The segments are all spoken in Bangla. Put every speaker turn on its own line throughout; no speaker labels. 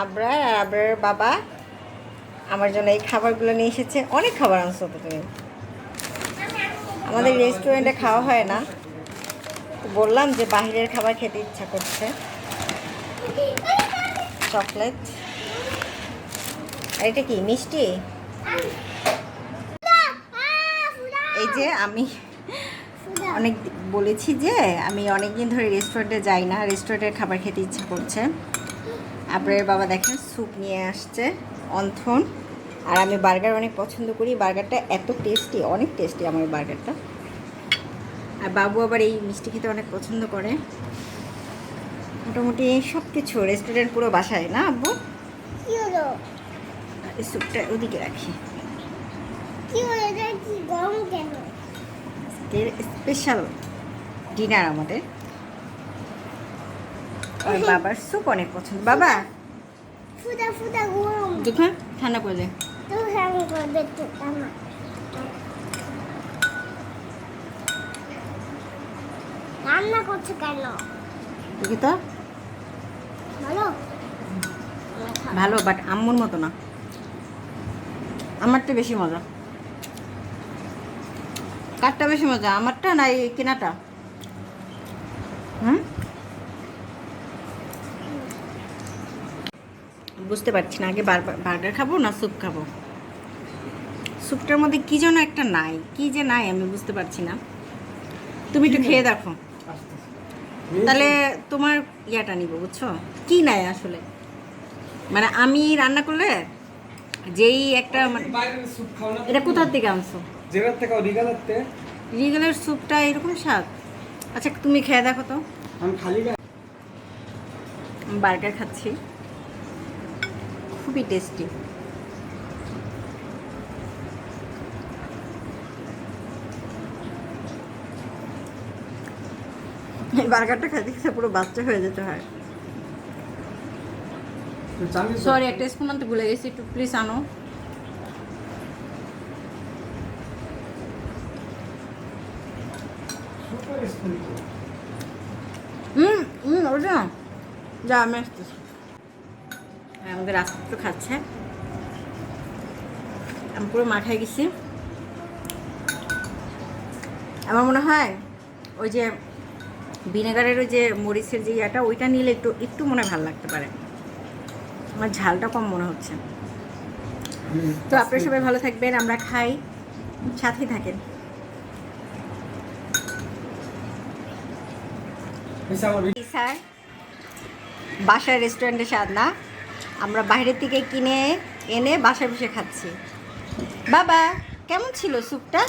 আবরার আর আবরার বাবা আমার জন্য এই খাবারগুলো নিয়ে এসেছে। অনেক খাবার আনছো তো তুমি। আমাদের রেস্টুরেন্টে খাওয়া হয় না। তো বললাম যে বাইরের খাবার খেতে ইচ্ছা করছে। চকলেট। আর এটা কি, মিষ্টি? এই যে আমি অনেক বলেছি যে আমি অনেক দিন ধরে রেস্টুরেন্টে যাই না রেস্টুরেন্টের খাবার খেতে ইচ্ছা করছে। আপনার বাবা দেখেন স্যুপ নিয়ে আসছে অন্থন। আর আমি বার্গার অনেক পছন্দ করি বার্গারটা এত টেস্টি অনেক টেস্টি আমার বার্গারটা। আর বাবু আবার এই মিষ্টি খেতে অনেক পছন্দ করে। মোটামুটি সব কিছু রেস্টুরেন্ট পুরো বাসায় না আব্বু?
কি হলো
আর স্যুপটা ওদিকে রাখি। স্পেশাল ডিনার আমাদের। আর বাবার স্যুপ অনেক পছন্দ। বাবা!
ফুটা ফুটা গরম।
ঠান্ডা করে দে।
রান্না করছে কেন?
দেখি তো।
ভালো?
ভালো বাট আম্মুর মতো না। আমারটা বেশি মজা। কারটা বেশি মজা আমারটা না এই কেনাটা? হুম? বুঝতে পারছি না আগে বার্গার খাব না স্যুপ খাব? স্যুপটার মধ্যে কি যেন একটা নাই কি যে নাই আমি বুঝতে পারছি না। তুমি একটু খেয়ে দেখো। তাহলে তোমার ইয়াটা নিব বুঝছ? কি নাই আসলে? মানে আমি রান্না করলে যেই একটা মানে এটা কোথার থেকে আনছো?
জেরার থেকে রিগালাতে
রিগেলের স্যুপটা এরকম স্বাদ? আচ্ছা তুমি খেয়ে দেখো তো।
আমি খালি
বার্গার খাচ্ছি। খুবই টেস্টি এই বার্গারটা খেতে খেতে পুরো বাচ্চা হয়ে যেতে হয়। সরি একটা স্পুন আনতে ভুলে গেছি একটু প্লিজ আনো। হুম হুম ওটা যা আমি আসতেছি। আমাদের রাস্তা তো খাচ্ছে। আমি পুরো মাঠায় গেছি। আমার মনে হয় ওই যে ভিনেগারের ওই যে মরিচের যে ইয়াটা ওইটা নিলে একটু একটু মনে ভালো লাগতে পারে। আমার ঝালটা কম মনে হচ্ছে। তো আপনারা সবাই ভালো থাকবেন আমরা খাই। সাথেই থাকেন। স্যার বাসার রেস্টুরেন্টে স্বাদ না। আমরা বাইরের থেকে কিনে এনে বাসায় বসে খাচ্ছি। বাবা, কেমন ছিল স্যুপটা?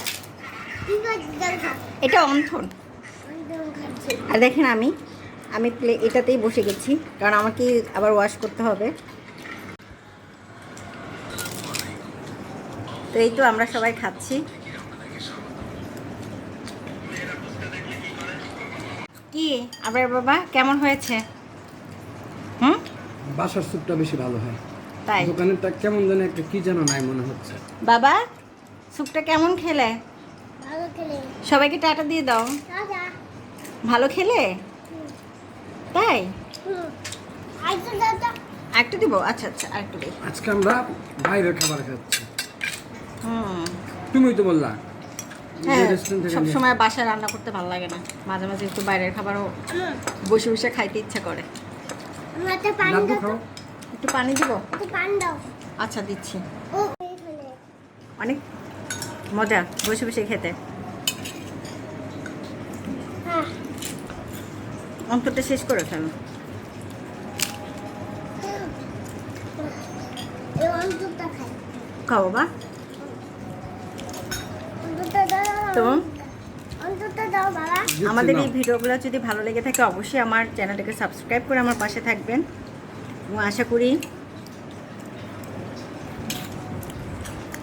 এটা অন্থন। আর দেখেন আমি আমি প্লে এটাতেই বসে গেছি, কারণ আমাকে আবার ওয়াশ করতে হবে। তো এই তো আমরা সবাই খাচ্ছি। কি, আবার বাবা, কেমন হয়েছে?
বাসার স্যুপটা বেশি ভালো হয়।
তাই?
দোকানেরটা কেমন জানি একটা কি যেন নাই মনে হচ্ছে।
বাবা স্যুপটা কেমন খেলে?
ভালো খেলে।
সবাইকে টাটা দিয়ে দাও।
দাদা
ভালো খেলে? তাই? আরেকটু দিব? আচ্ছা আচ্ছা আরেকটু দিই।
আজকে আমরা বাইরের খাবার খাচ্ছি।
হুম।
তুমিই তো বললা।
হ্যাঁ সব সময় বাসায় রান্না করতে ভালো লাগে না। মাঝে মাঝে একটু বাইরের খাবারও বসে বসে খাইতে ইচ্ছা করে।
একটা পান।
খাও।
একটু দিব?
একটু পান দাও।
আচ্ছা দিচ্ছি। অনেক মজা বসে বসে খেতে।
হ্যাঁ।
অন্তরটা শেষ করে ফেলো। খাও বাবা। তো
অন্তরটা দাও বাবা
দিচ্ছি
আমাদের এই ভিডিওগুলো যদি ভালো লেগে থাকে অবশ্যই আমার চ্যানেলটাকে সাবস্ক্রাইব করে আমার পাশে থাকবেন। এবং আশা করি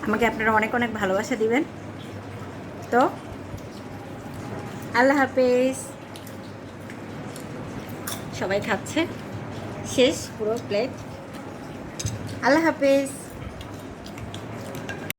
আমাকে আপনারা অনেক অনেক ভালোবাসা দিবেন। তো আল্লাহ হাফেজ। সবাই খাচ্ছে। শেষ পুরো প্লেট আল্লাহ হাফেজ।